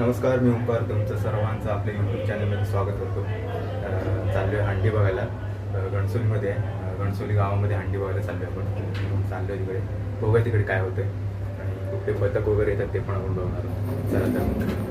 नमस्कार मी ओंकार तुमचं सर्वांचं आपल्या यूट्यूब चॅनलमध्ये स्वागत करतो. चाललो आहे हंडी बघायला. घणसोलीमध्ये गणसोलीमध्ये. आहे. गणसोली गावामध्ये हंडी बघायला चाललो आहे आपण. चाललो आहे तिकडे. बघूया तिकडे काय होतंय. आणि कुठे बदक वगैरे येतात ते पण आपण बघणार आहोत. चला तर.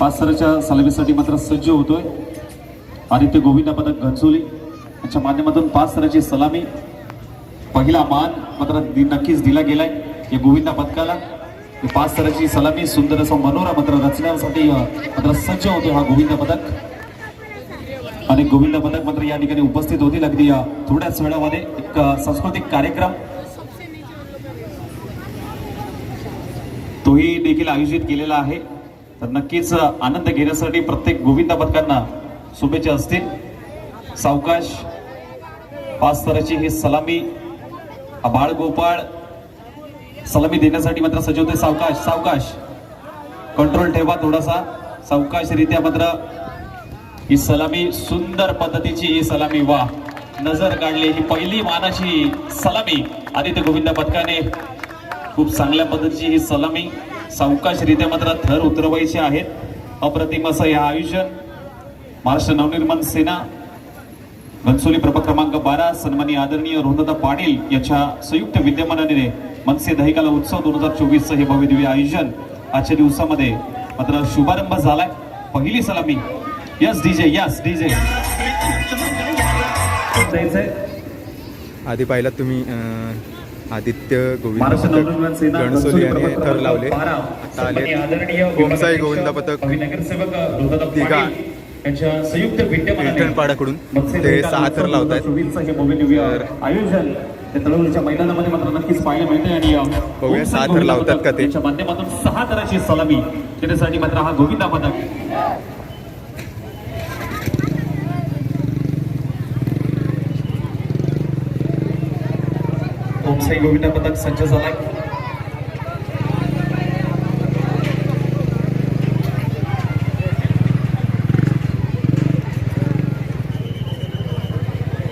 पाचसराच्या सलामीसाठी मात्र सज्ज होतोय. आदित्य गोविंद पदक घनसोली याच्या माध्यमातून पाच सराची सलामी. पहिला मान मात्र नक्कीच दिला गेलाय. या गोविंदा पदकाला. पाच सराची सलामी सुंदर असं मनोरा मात्र रचण्यासाठी मात्र सज्ज होतो हा गोविंद पदक. आणि गोविंद पदक मात्र या ठिकाणी उपस्थित होतील. अगदी थोड्याच वेळामध्ये एक सांस्कृतिक कार्यक्रम. तोही देखील आयोजित केलेला आहे. तर नक्कीच आनंद घेण्यासाठी प्रत्येक गोविंद पथकांना शुभेच्छा असतील. सावकाश पाच स्तराची ही सलामी बाळ गोपाळ सलामी देण्यासाठी मात्र सज्ज होते सावकाश. सावकाश कंट्रोल ठेवा थोडासा. सावकाशरित्या मात्र ही सलामी सुंदर पद्धतीची ही सलामी वा. नजर काढली ही पहिली मानाची सलामी. आदित्य गोविंद पथकाने खूप चांगल्या पद्धतीची ही सलामी. सावकाशरित्या मात्र थर उतरवायचे आहेत. अप्रतिम असं हे आयोजन. महाराष्ट्र नवनिर्माण सेना घनसोली प्रभाग क्रमांक बारा सन्मानी आदरणीय रोहनदा पाटील यांच्या संयुक्त विद्यमानाने मनसे दहिकाला उत्सव दोन हजार चोवीसचं हे भव्य दिव्य आयोजन आजच्या दिवसामध्ये मात्र शुभारंभ झालाय. पहिली सलामी यस डीजे यस डीजे आधी पाहिला तुम्ही आदित्य गोविंद पथक सेना गणसोली यांनी थर लावले. बारा, आता आले विभागाध्यक्ष गोविंद पथक. तिघा. मनसे ते सहा थर लावतायत. 2024 हे भव्य दिव्य तर- आयोजन ते तळवलीच्या मैदानामध्ये मात्र नक्कीच पाहायला मिळते आणि बघूया, सहा थर लावतात का ते? यांच्या माध्यमातून सहा थराची सलामी. देण्यासाठी मात्र हा गोविंदा पथक साई गोविंदा पथक सज्ज झालाय.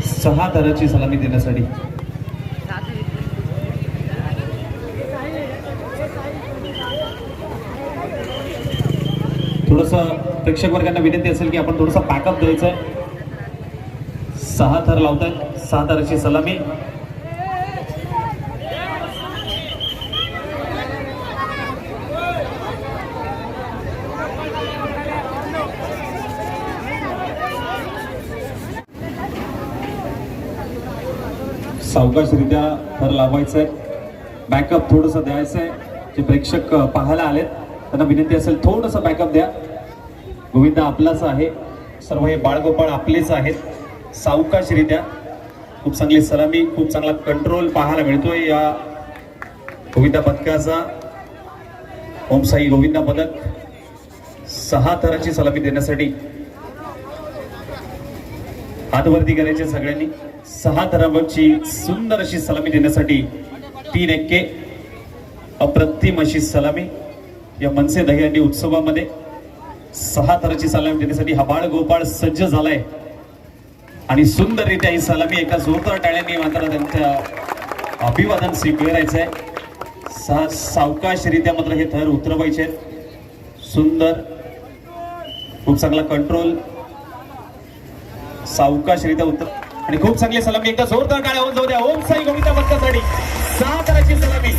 सहा थराची सलामी देण्यासाठी. थोडस प्रेक्षक वर्गांना विनंती असेल की आपण थोडस पॅकअप द्यायचं सहा थर लावतात सहा थराची सलामी. सावकाशरित्या थर लावायचं आहे बॅकअप थोडंसं द्यायचं आहे जे प्रेक्षक पाहायला आलेत त्यांना विनंती असेल थोडंसं बॅकअप द्या. गोविंदा आपलाच आहे. सर्व हे बाळगोपाळ आपलेच आहेत. सावकाशरित्या खूप चांगली सलामी खूप चांगला कंट्रोल पाहायला मिळतोय या गोविंदा पदकाचा. ओमसाई गोविंदा पदक. सहा थराची सलामी देण्यासाठी हातवरती करायचे सगळ्यांनी सहा थरांवरची सुंदर अशी सलामी देण्यासाठी तीन एक्के अप्रतिम अशी सलामी या मनसे दहीहंडी उत्सवामध्ये सहा थराची सलामी देण्यासाठी हा बाळ गोपाळ सज्ज झालाय. आणि सुंदररित्या ही सलामी एका जोरदार टाळ्यांनी मात्र त्यांच्या अभिवादन स्वीकारायचं आहे सहा सावकाशरित्या मात्र हे थर उतरवायचे आहेत सुंदर खूप चांगला कंट्रोल सावकाशरित्या उत्तर आणि खूप चांगली सलामी. एकदा जोरदार काळ्या होऊन जाऊ द्या. ओम साई गोविंदा भक्तासाठी सहा तराची सलामी.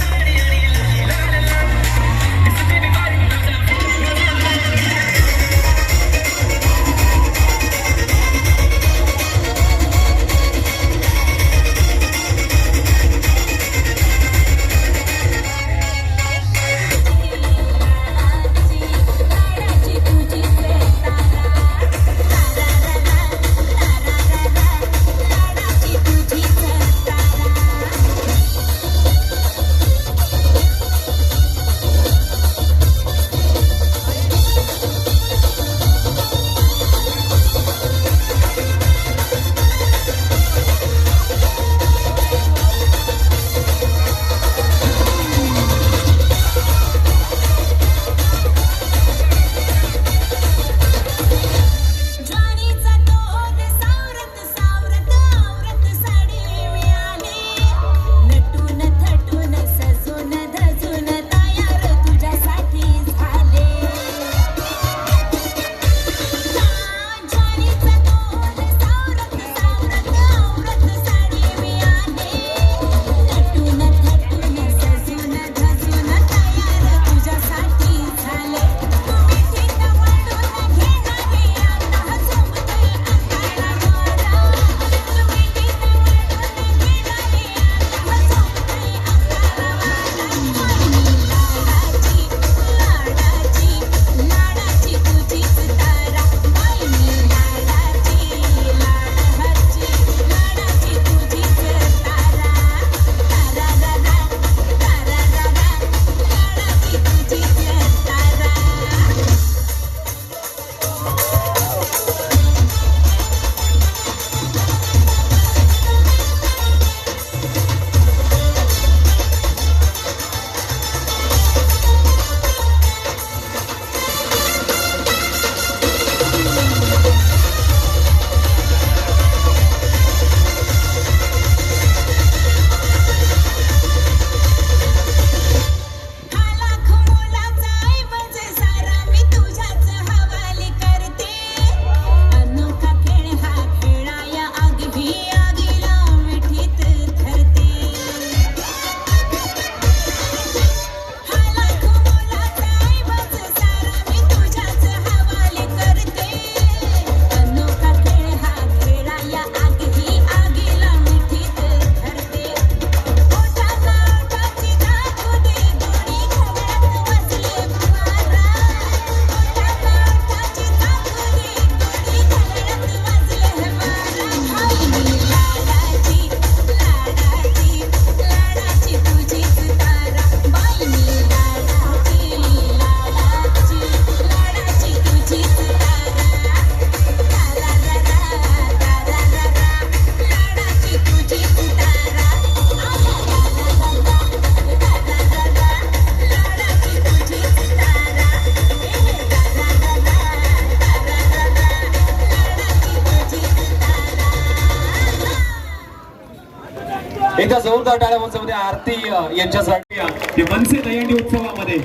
एकदा जोरदार टाळ्या उंचावते आरती यांच्यासाठी. ते मनसे दहीहंडी उत्सवामध्ये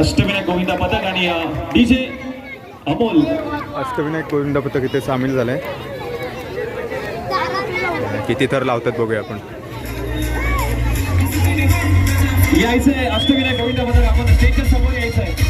अष्टविनायक गोविंदा पथक आणि डीजे अमोल. अष्टविनायक गोविंद पथक इथे सामील झालंय किती थर लावतात बघूया आपण. यायचंय अष्टविनायक गोविंदा पथक आपण स्टेजच्या समोर यायचंय.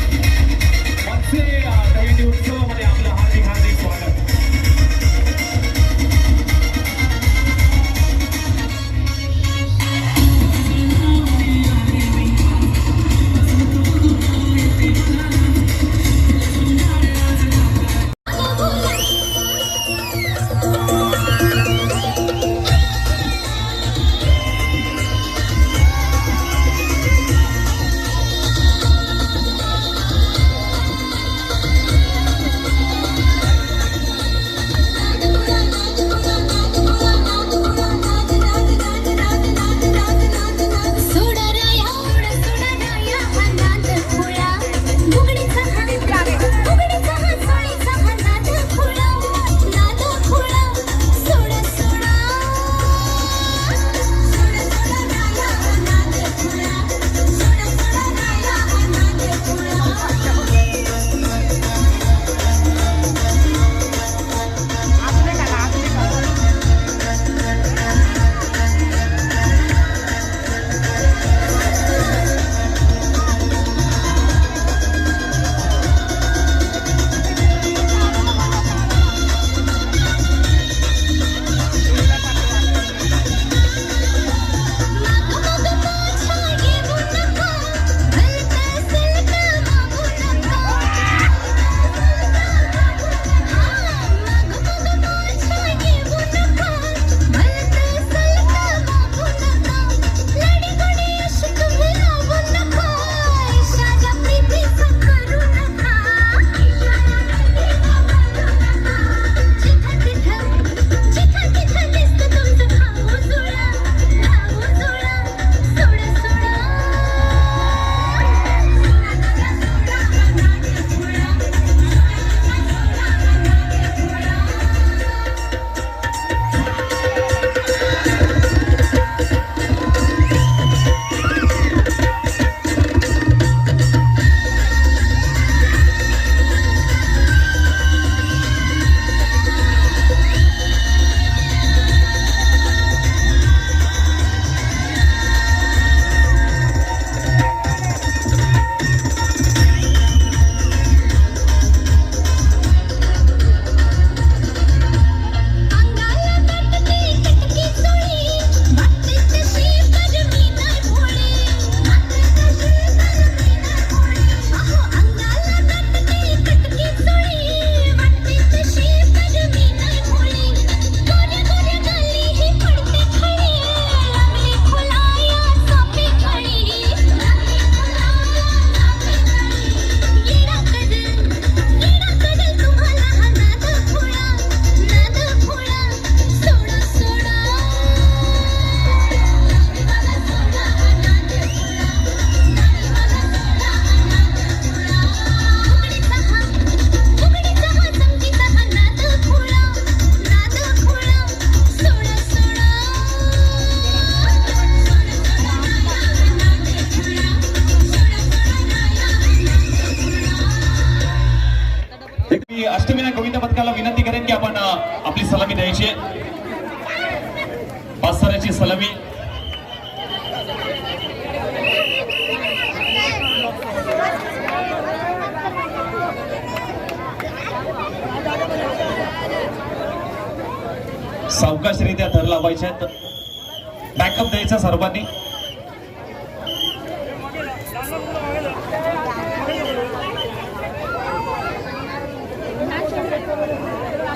बॅकअप द्यायचा सर्वांनी.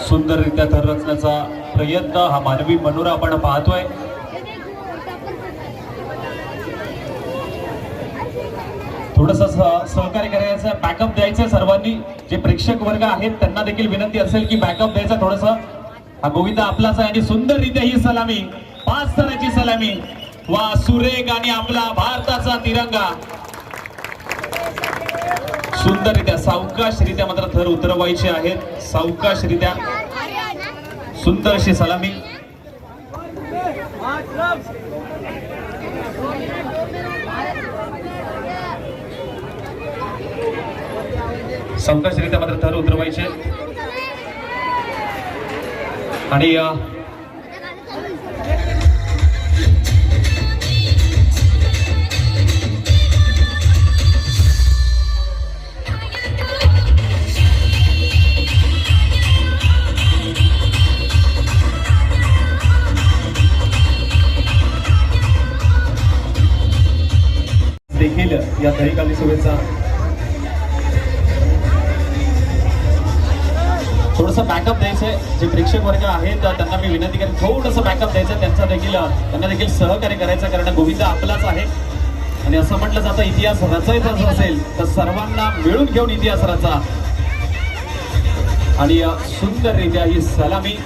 सुंदररित्या थर रचण्याचा प्रयत्न हा मानवी मनोरा आपण पाहतोय. थोडस सहकार्य करायचं बॅकअप द्यायचं सर्वांनी. जे प्रेक्षक वर्ग आहेत त्यांना देखील विनंती असेल की बॅकअप द्यायचा थोडस. हा गोविंदा आपलाच आहे आणि सुंदररित्या ही सलामी. पाच स्तराची सलामी. वा सुरेख आणि आपला भारताचा तिरंगा. सुंदररित्या सावकाशरित्या मात्र थर उतरवायचे आहेत. सावकाशरित्या सुंदर अशी सलामी. सावकाशरित्या मात्र थर उतरवायचे. आणि अ, या दहीकाली शुभेच्छा. थोडंसं बॅकअप द्यायचंय. जे प्रेक्षक वर्ग आहेत त्यांना मी विनंती करेन थोडंसं बॅकअप द्यायचं त्यांचा देखील त्यांना देखील सहकार्य करायचं कारण गोविंद आपलाच आहे. आणि असं म्हटलं जातं इतिहास रचायचा जर असेल तर सर्वांना मिळून घेऊन इतिहास रचा. आणि सुंदररित्या ही सलामी.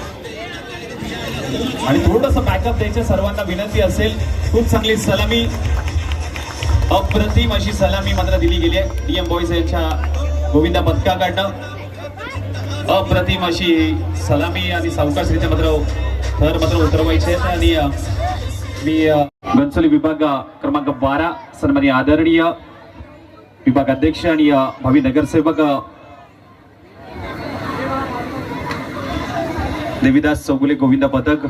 आणि थोडंसं बॅकअप द्यायचं सर्वांना विनंती असेल खूप चांगली सलामी. अप्रतिम अशी सलामी मात्र दिली गेली आहे. डीएम बॉईज यांच्या गोविंदा पथकाकडनं अप्रतिम अशी सलामी आणि सावकाशरीच्या मात्र थर मात्र उतरवायचे आहेत. आणि मी अ, विभाग क्रमांक बारा सन्मानी आदरणीय विभाग अध्यक्ष आणि भावी नगरसेवक देवीदास देविदास चौगुले गोविंदा पथक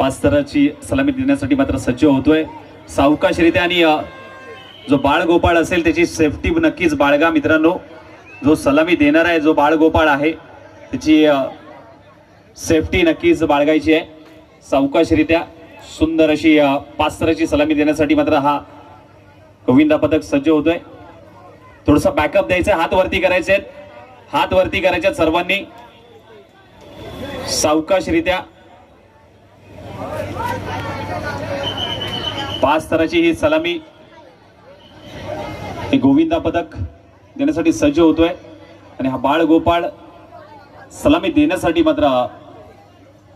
पाच स्तराची सलामी देण्यासाठी मात्र सज्ज होतोय. सावकाशरित्या आणि जो बाळगोपाळ असेल त्याची सेफ्टी नक्कीच बाळगा मित्रांनो. जो सलामी देणार आहे जो बाळगोपाळ आहे त्याची सेफ्टी नक्कीच बाळगायची आहे. सावकाशरित्या सुंदर अशी अ, सलामी देण्यासाठी मात्र हा गोविंदा पथक सज्ज होतोय. थोडंसं बॅकअप द्यायचं हात वरती करायचे आहेत हात वरती करायचे सर्वांनी. सावकाशरित्या पाच स्तराची ही सलामी. हे गोविंदा पदक देण्यासाठी सज्ज होतोय. आणि हा बाळ गोपाळ सलामी देण्यासाठी मात्र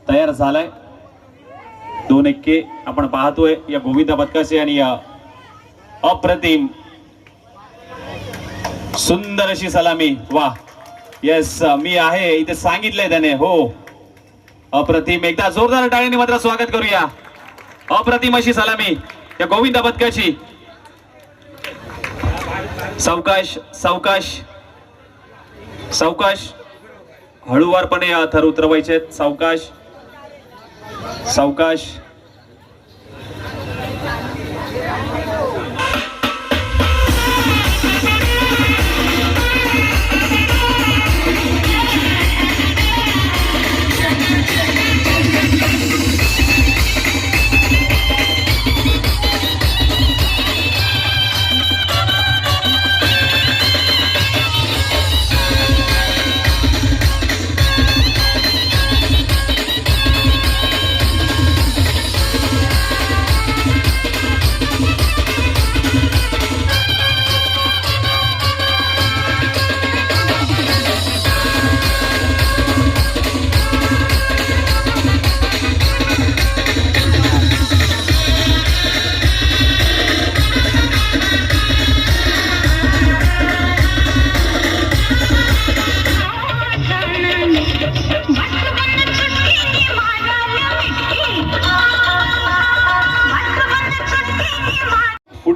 तयार झालाय. दोन एक्के आपण पाहतोय या गोविंदा पदकाचे आणि या अप्रतिम सुंदर अशी सलामी. वा येस मी आहे. इथे सांगितलंय त्याने. हो. अप्रतिम. एकदा जोरदार टाळ्याने मात्र स्वागत करूया. अप्रतिम अशी सलामी. या गोविंदा पथकाची सावकाश सावकाश सावकाश. हळूवारपणे या थर उतरवायचे आहेत. सावकाश सावकाश.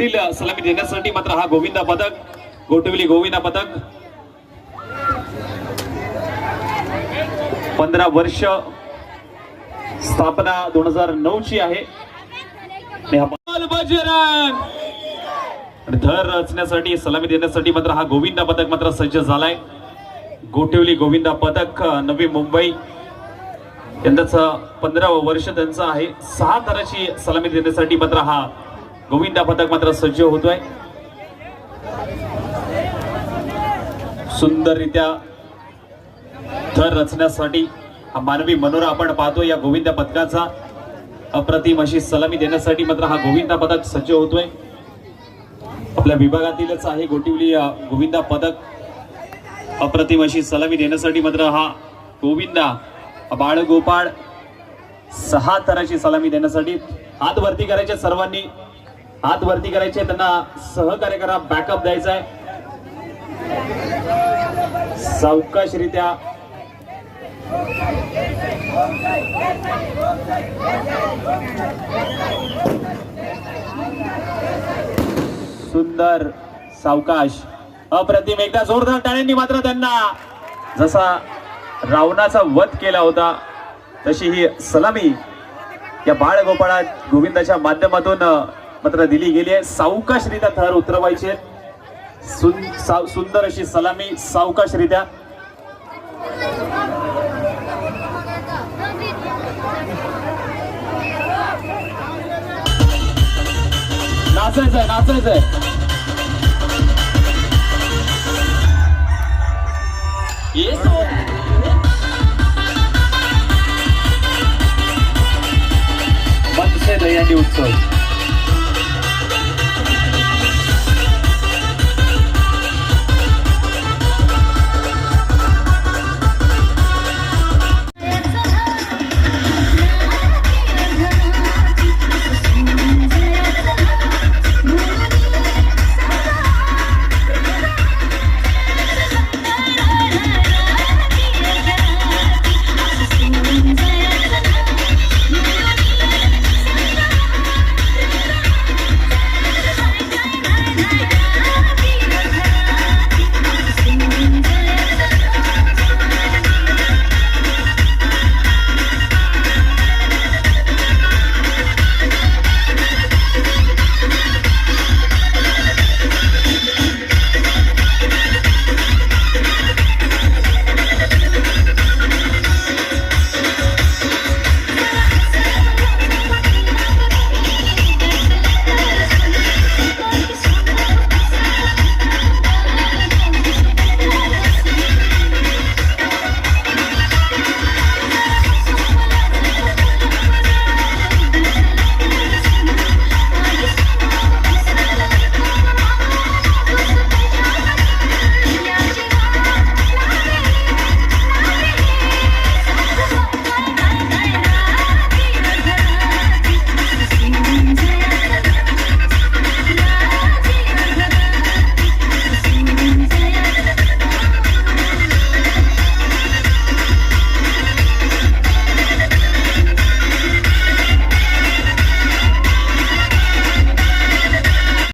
पुढील सलामी देण्यासाठी मात्र हा गोविंदा पदक गोटविली गोविंदा पदक. पंधरा वर्ष स्थापना दोन हजार नऊ ची आहे धर रचण्यासाठी सलामी देण्यासाठी मात्र हा गोविंदा पदक मात्र सज्ज झालाय. गोटिवली गोविंदा पदक नवी मुंबई. यंदाच पंधरावं वर्ष त्यांचं आहे. सहा थराची सलामी देण्यासाठी मात्र हा गोविंदा पदक मात्र सज्ज होतोय. सुंदररित्या थर रचण्यासाठी हा मानवी मनोरा आपण पाहतो या गोविंदा पदकाचा अप्रतिम अशी सलामी देण्यासाठी मात्र हा गोविंदा पदक सज्ज होतोय. आपल्या विभागातीलच आहे गोटिवली गोविंदा पदक. अप्रतिम अशी सलामी देण्यासाठी मात्र हा गोविंदा बाळगोपाळ सहा थराची सलामी देण्यासाठी हात वरती करायचे सर्वांनी. हात वरती करायचे त्यांना सहकार्य करा बॅकअप द्यायचा आहे सावकाशरित्या सुंदर सावकाश. अप्रतिम एकदा जोरदार टाळ्यांनी मात्र त्यांना जसा रावणाचा वध केला होता तशी ही सलामी या बाळ गोपाळा गोविंदाच्या माध्यमातून मात्र दिली गेली आहे. सावकाशरित्या थर उतरवायचे सुंदर अशी सलामी सावकाशरित्या. नाचायचंय नाचायचंय. येतो मनसे दहीहंडी उत्सव.